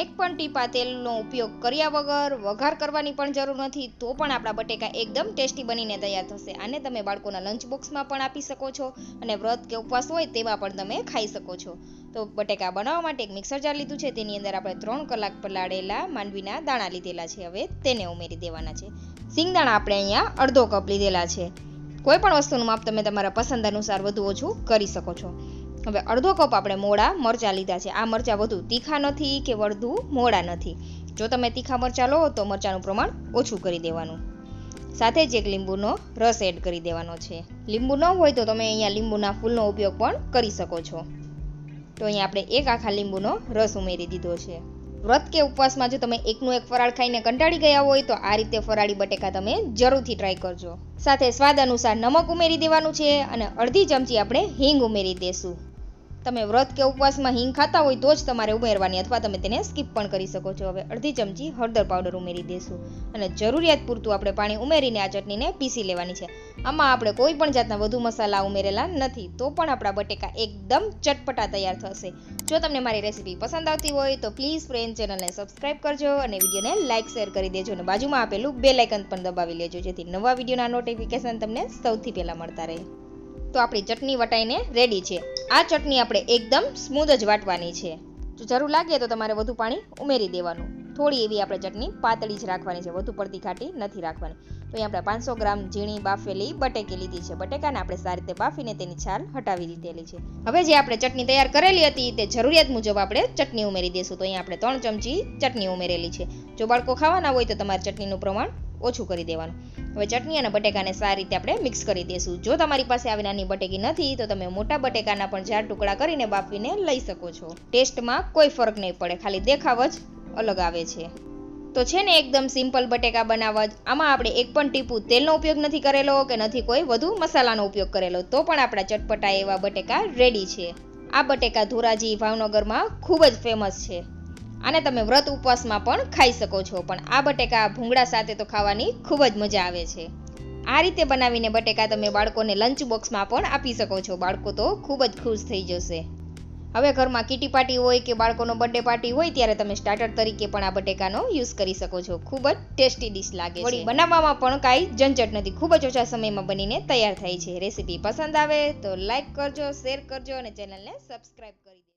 એક પણ ટીપા તેલનો ઉપયોગ કર્યા વગર વઘાર કરવાની પણ જરૂર નથી, તો પણ આપણા બટેકા એકદમ ટેસ્ટી બનીને તૈયાર થશે. આને તમે બાળકોના લંચ બોક્સમાં પણ આપી શકો છો અને વ્રત કે ઉપવાસ હોય તેમાં પણ તમે ખાઈ શકો છો. તો બટેકા બનાવવા માટે એક મિક્સર જાર લીધું છે, તેની અંદર આપણે ત્રણ કલાક પલાળેલા માંડવીના દાણા લીધેલા છે. હવે તેને ઉમેરી દેવાના છે. સિંગદાણા આપણે અહીંયા અડધો કપ લીધેલા છે. કોઈ પણ વસ્તુનું માપ તમે તમારા પસંદ અનુસાર વધુ ઓછું કરી શકો છો. હવે અડધો કપ આપણે મોડા મરચાં લીધા છે. આ મરચાં વધુ તીખા નથી કે વધુ મોડા નથી. જો તમે તીખા મરચાં લો તો મરચાંનું પ્રમાણ ઓછું કરી દેવાનું. સાથે જ એક લીંબુનો રસ એડ કરી દેવાનો છે. લીંબુ ન હોય તો તમે અહીંયા લીંબુના ફૂલનો ઉપયોગ પણ કરી શકો છો. તો અહીંયા આપણે એક આખા લીંબુનો રસ ઉમેરી દીધો છે. વ્રત કે ઉપવાસમાં જો તમે એકનું એક ફરાળ ખાઈને કંટાળી ગયા હોય તો આ રીતે ફરાળી બટેકા તમે જરૂરથી ટ્રાય કરજો. સાથે સ્વાદ અનુસાર નમક ઉમેરી દેવાનું છે અને અડધી ચમચી આપણે હિંગ ઉમેરી દેશું. તમે વ્રત કે ઉપવાસમાં હિંગ ખાતા હોય તો જ તમારે ઉમેરવાની અથવા તમે તેને સ્કીપ પણ કરી શકો છો. હવે અડધી ચમચી હળદર પાવડર ઉમેરી દેશું અને જરૂરિયાત પૂરતું આપણે પાણી ઉમેરીને આ ચટણીને પીસી લેવાની છે. આમાં આપણે કોઈ પણ જાતના વધુ મસાલા ઉમેરેલા નથી, તો પણ આપણા બટેકા એકદમ ચટપટા તૈયાર થશે. જો તમને મારી રેસીપી પસંદ આવતી હોય તો પ્લીઝ ફ્રેન્ડ ચેનલને સબસ્ક્રાઇબ કરજો અને વિડીયોને લાઇક શેર કરી દેજો અને બાજુમાં આપેલું બે લાઇકન પણ દબાવી લેજો, જેથી નવા વિડીયોના નોટિફિકેશન તમને સૌથી પહેલાં મળતા રહે. તો આપણી ચટણી વટાઈને રેડી છે. આ ચટણી આપણે એકદમ સ્મૂધ જ વાટવાની છે. જો જરૂર લાગે તો તમારે વધુ પાણી ઉમેરી દેવાનું. થોડી એવી આપણે ચટણી પાતળી જ રાખવાની છે. વધુ પડતી ખાટી નથી રાખવાની. તો અહીં આપણે પાંચસો ગ્રામ ઝીણી બાફેલી બટેકી લીધી છે. બટેકાને આપણે સારી રીતે બાફીને તેની છાલ હટાવી દીધેલી છે. હવે જે આપણે ચટણી તૈયાર કરેલી હતી તે જરૂરિયાત મુજબ આપણે ચટણી ઉમેરી દઈશું તો અહીં આપણે ત્રણ ચમચી ચટણી ઉમેરેલી છે. જો બાળકો ખાવાના હોય તો તમારે ચટણીનું પ્રમાણ ઓછું કરી દેવાનું. હવે ચટણી અને બટેકાને સારી રીતે આપણે મિક્સ કરી દઈશું જો તમારી પાસે આવી નાની બટેકી નથી, તો તમે મોટા બટેકાના પણ ઝાડ ટુકડા કરીને બાફીને લઈ શકો છો. ટેસ્ટમાં કોઈ ફરક નહીં પડે, ખાલી દેખાવ જ અલગ આવે છે. તો છે ને એકદમ સિમ્પલ બટેકા બનાવવા જ. આમાં આપણે એક પણ ટીપું તેલનો ઉપયોગ નથી કરેલો કે નથી કોઈ વધુ મસાલાનો ઉપયોગ કરેલો. તો પણ આપણા ચટપટા એવા બટેકા રેડી છે. આ બટેકા ધોરાજી ભાવનગરમાં ખૂબ જ ફેમસ છે. આને તમે વ્રત ઉપવાસમાં પણ ખાઈ શકો છો. પણ આ બટેકા ભૂંગળા સાથે તો ખાવાની ખૂબ જ મજા આવે છે. આ રીતે બનાવીને બટેકા તમે બાળકોને લંચ બોક્સમાં પણ આપી શકો છો. બાળકો તો ખૂબ જ ખુશ થઈ જશે. હવે ઘરમાં કીટી પાર્ટી હોય કે બાળકોનો બર્થડે પાર્ટી હોય ત્યારે તમે સ્ટાર્ટર તરીકે પણ આ બટેકાનો યુઝ કરી શકો છો. ખૂબ જ ટેસ્ટી ડીશ લાગે છે. બનાવવામાં પણ કાંઈ ઝંઝટ નથી. ખૂબ જ ઓછા સમયમાં બનીને તૈયાર થાય છે. રેસીપી પસંદ આવે તો લાઇક કરજો શેર કરજો અને ચેનલને સબસ્ક્રાઇબ કરી